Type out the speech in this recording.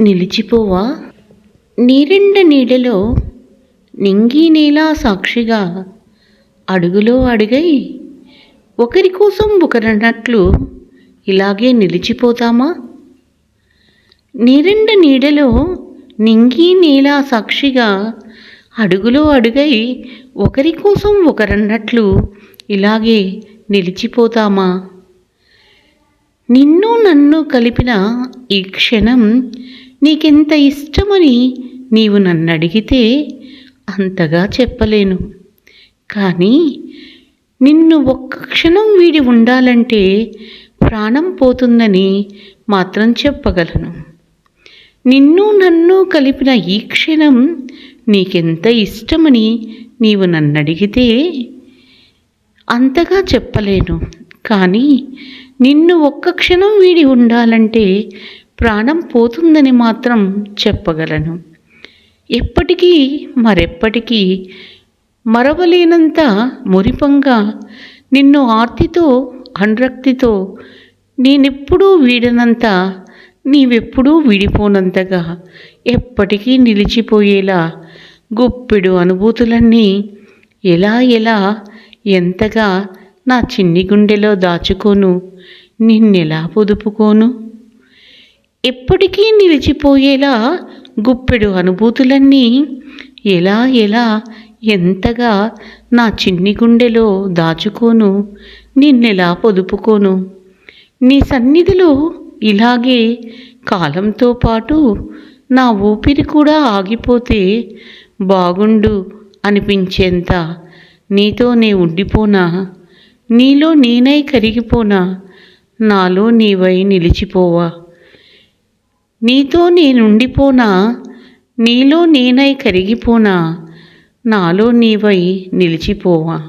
నిలిచిపోవా? నీరెండ నీడలో నింగి నేల సాక్షిగా అడుగులో అడుగై ఒకరి కోసం ఒకరన్నట్లు ఇలాగే నిలిచిపోతామా? నీరెండ నీడలో నింగి నేల సాక్షిగా అడుగులో అడుగై ఒకరి కోసం ఒకరన్నట్లు ఇలాగే నిలిచిపోతామా? నిన్ను నన్ను కలిపిన ఈ క్షణం నీకెంత ఇష్టమని నీవు నన్ను అడిగితే అంతగా చెప్పలేను. కానీ నిన్ను ఒక్క క్షణం వీడి ఉండాలంటే ప్రాణం పోతుందని మాత్రం చెప్పగలను. నిన్ను నన్ను కలిపిన ఈ క్షణం నీకెంత ఇష్టమని నీవు నన్ను అడిగితే అంతగా చెప్పలేను. కానీ నిన్ను ఒక్క క్షణం వీడి ఉండాలంటే ప్రాణం పోతుందని మాత్రం చెప్పగలను. ఎప్పటికీ మరెప్పటికీ మరవలేనంత మురిపంగా నిన్ను ఆర్తితో అనురక్తితో నేనెప్పుడూ వీడనంత నీవెప్పుడూ విడిపోనంతగా ఎప్పటికీ నిలిచిపోయేలా గుప్పెడు అనుభూతులన్నీ ఎలా ఎలా ఎంతగా నా చిన్ని గుండెలో దాచుకోను నిన్నెలా పొదుపుకోను? ఎప్పటికీ నిలిచిపోయేలా గుప్పెడు అనుభూతులన్నీ ఎలా ఎలా ఎంతగా నా చిన్ని గుండెలో దాచుకోను నిన్నెలా పొదుపుకోను. నీ సన్నిధిలో ఇలాగే కాలంతో పాటు నా ఊపిరి కూడా ఆగిపోతే బాగుండు అనిపించేంత నీతో నే ఉండిపోనా? నీలో నేనై కరిగిపోనా? నాలో నీవై నిలిచిపోవా? నీతో నేనుండిపోనా? నీలో నేనై కరిగిపోనా? నాలో నీవై నిలిచిపోవా?